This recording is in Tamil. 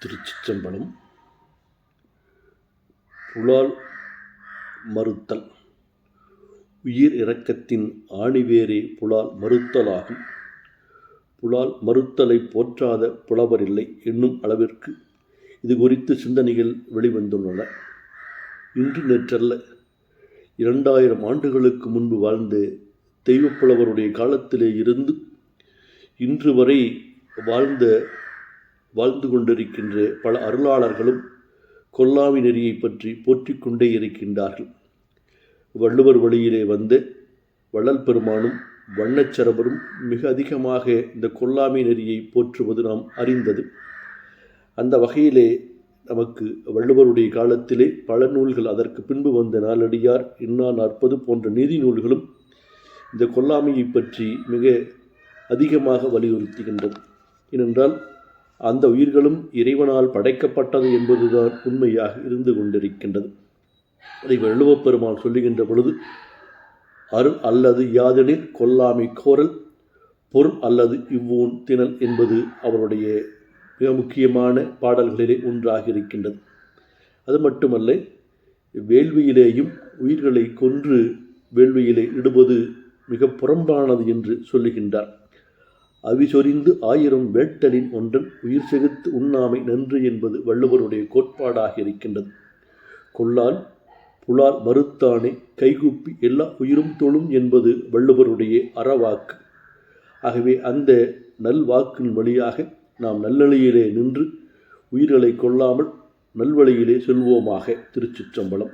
திருச்சிற்றம்பலம் புலால் மறுத்தல். உயிர் இரக்கத்தின் ஆணிவேரே புலால் மறுத்தலாகும். புலால் மறுத்தலை போற்றாத புலவரில்லை என்னும் அளவிற்கு இது குறித்து சிந்தனைகள் வெளிவந்துள்ளன. இன்று நேற்றல்ல இரண்டாயிரம் ஆண்டுகளுக்கு முன்பு வாழ்ந்த தெய்வப்புலவருடைய காலத்திலே இருந்து இன்று வரை வாழ்ந்த வாழ்ந்து கொண்டிருக்கின்ற பல அருளாளர்களும் கொல்லாவி நெறியை பற்றி போற்றிக் கொண்டே இருக்கின்றார்கள். வள்ளுவர் வழியிலே வந்த வள்ளல் பெருமானும் வண்ணச்சரபரும் மிக அதிகமாக இந்த கொல்லாமை நெறியை போற்றுவது நாம் அறிந்தது. அந்த வகையிலே நமக்கு வள்ளுவருடைய காலத்திலே பல நூல்கள் அதற்கு பின்பு வந்த நாளடியார் இன்னா நாற்பது போன்ற நீதி நூல்களும் இந்த கொல்லாமையை பற்றி மிக அதிகமாக வலியுறுத்துகின்றது ஏனென்றால் அந்த உயிர்களும் இறைவனால் படைக்கப்பட்டது என்பதுதான் உண்மையாக இருந்து கொண்டிருக்கின்றது. அதை வள்ளுவப்பெருமான் சொல்லுகின்ற பொழுது அருள் அல்லது யாதெனில் கொல்லாமை கோரல் பொருள் அல்லது இவ்வூன் திணல் என்பது அவருடைய மிக முக்கியமான பாடல்களிலே ஒன்றாக இருக்கின்றது. அது மட்டுமல்ல வேள்வியிலேயும் உயிர்களை கொன்று வேள்வியிலே இடுவது மிக புறம்பானது என்று சொல்லுகின்றார். அவிசொரிந்து ஆயிரம் வேட்டலின் ஒன்றன் உயிர் செகுத்து உண்ணாமை நன்று என்பது வள்ளுவருடைய கோட்பாடாக இருக்கின்றது. கொள்ளால் புலால் மறுத்தானே கைகூப்பி எல்லா உயிரும் தொழும் என்பது வள்ளுவருடைய அறவாக்கு. ஆகவே அந்த நல்வாக்கின் வழியாக நாம் நல்லழியிலே நின்று உயிர்களை கொள்ளாமல் நல்வழியிலே செல்வோமாக திருச்சிற்றம்பலம்.